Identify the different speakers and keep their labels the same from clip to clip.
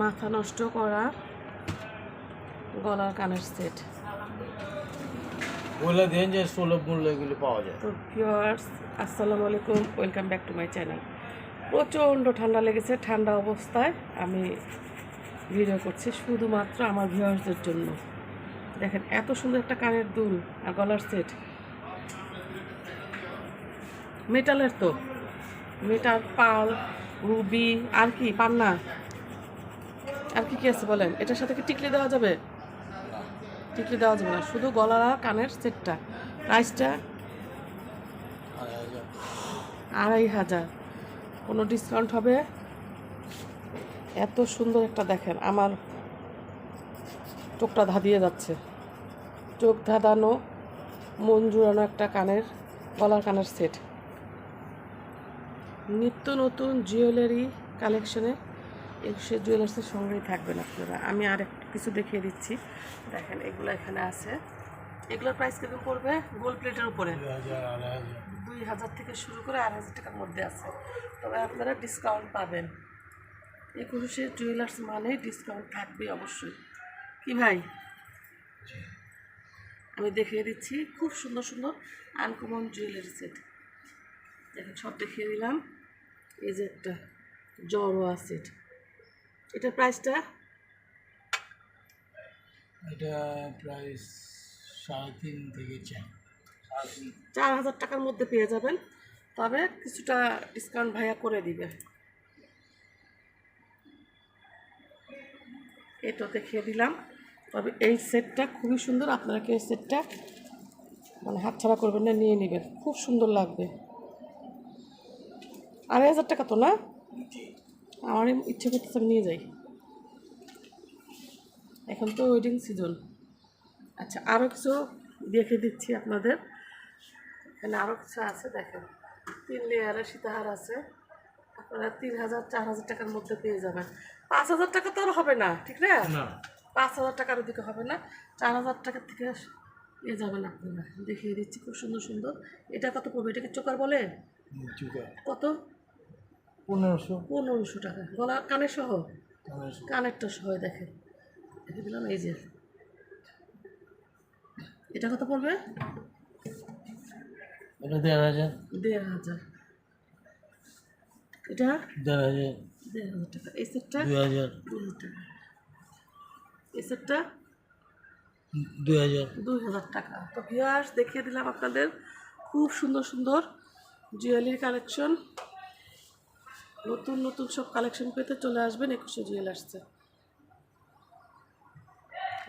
Speaker 1: মাথা নষ্ট করা গলার কানের সেট
Speaker 2: বলে দেন যে সুলভ মূল্যে এগুলি পাওয়া যায়।
Speaker 1: তো ভিউয়ার্স আসসালামু আলাইকুম welcome back to my channel প্রচণ্ড ঠান্ডা লেগেছে ঠান্ডা অবস্থায় আমি ভিডিও করছি শুধুমাত্র আমার ভিউয়ার্সদের জন্য। দেখেন এত সুন্দর একটা কানের দুল আর গলার সেট মেটালের তো। মেটাল পাল রুবি আর কি পান্না? আর কি কি আছে বলেন? এটার সাথে কি টিকলি দেওয়া যাবে? টিকলি দেওয়া যাবে না, শুধু গলার আর কানের সেটটা। প্রাইসটা আড়াই হাজার। কোনো ডিসকাউন্ট হবে? এত সুন্দর একটা দেখেন, আমার চোখটা ধাঁধিয়ে যাচ্ছে। চোখ ধাঁধানো, মন জুড়ানো একটা কানের, গলার কানের সেট। নিত্য নতুন জুয়েলারি কালেকশনে একুশে জুয়েলার্সের সঙ্গেই থাকবেন আপনারা। আমি আর কিছু দেখিয়ে দিচ্ছি। দেখেন, এগুলো এখানে আছে। এগুলোর প্রাইস কীরকম পড়বে? গোল্ড প্লেটের উপরে।
Speaker 2: দুই হাজার
Speaker 1: থেকে শুরু করে আড়াই হাজার টাকার মধ্যে আছে। তবে আপনারা ডিসকাউন্ট পাবেন। একুশে জুয়েলার্স মানে ডিসকাউন্ট থাকবে অবশ্যই। কি ভাই? আমি দেখিয়ে দিচ্ছি। খুব সুন্দর সুন্দর আনকমন জুয়েলারি সেট দেখেন, সব দেখিয়ে দিলাম। এই যে একটা জড়োয়া সেট এটার প্রাইসটা
Speaker 2: এটা প্রাইস সাড়ে তিন থেকে চার।
Speaker 1: চার হাজার টাকার মধ্যে পেয়ে যাবেন। তবে কিছুটা ডিসকাউন্ট ভাইয়া করে দিবে। এটা দেখিয়ে দিলাম। তবে এই সেটটা খুবই সুন্দর। আপনারা কি এই সেটটা মানে হাতছাড়া করবেন না নিয়ে নেবেন। খুব সুন্দর লাগবে। আড়াই হাজার টাকা তো না? আমার ইচ্ছে করতেছে আমি নিয়ে যাই। এখন তো ওয়েডিং সিজন আচ্ছা আরও কিছু দেখে দিচ্ছি আপনাদের। এখানে আরও কিছু আছে দেখেন। তিন লেয়ারের সীতাহার আছে। আপনারা তিন হাজার চার হাজার টাকার মধ্যে পেয়ে যাবেন। পাঁচ হাজার টাকা তো আর হবে না ঠিক না? পাঁচ হাজার টাকার ওদিকে হবে না। চার হাজার টাকার থেকে পেয়ে যাবেন আপনারা। দেখিয়ে দিচ্ছি খুব সুন্দর সুন্দর। এটা কত পড়বে? এটাকে চোকার বলে? কত?
Speaker 2: পনেরোশো।
Speaker 1: পনেরোশো টাকা। গলা কানের সহ? কানেরটা সহ দেখেন। দেখে দিলাম এই যে। এটা কত পড়বে?
Speaker 2: এটা দেড় হাজার।
Speaker 1: দেড় হাজার। এটা?
Speaker 2: দেড় হাজার।
Speaker 1: দেড় হাজার টাকা। এই সেটটা?
Speaker 2: দুই হাজার।
Speaker 1: দুই হাজার টাকা। এই সেটটা?
Speaker 2: দুই হাজার।
Speaker 1: দুই হাজার টাকা। তো ভিউয়ার্স দেখিয়ে দিলাম আপনাদের। খুব সুন্দর সুন্দর জুয়েলারি কালেকশন নতুন নতুন সব কালেকশন পেতে চলে আসবেন একুশে জুয়েলার্সে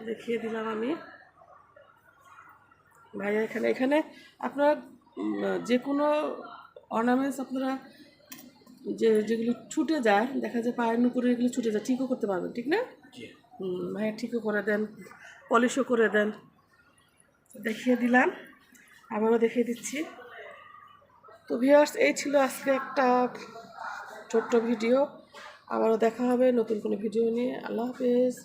Speaker 1: দেখিয়ে দিলাম আমি। ভাইয়া এখানে এখানে আপনারা যে কোনো অর্নামেন্টস আপনারা যে যেগুলি ছুটে যায় দেখা যায় পায়ের নুপুরে এগুলো ছুটে যায় ঠিকও করতে পারবেন ঠিক না? ভাইয়া ঠিকও করে দেন পলিশও করে দেন। দেখিয়ে দিলাম আবারও দেখিয়ে দিচ্ছি। তো ভিউয়ার্স এই ছিল আজকে একটা ছোট্ট ভিডিও। আবারও দেখা হবে নতুন কোনো ভিডিও নিয়ে। আল্লাহ হাফেজ।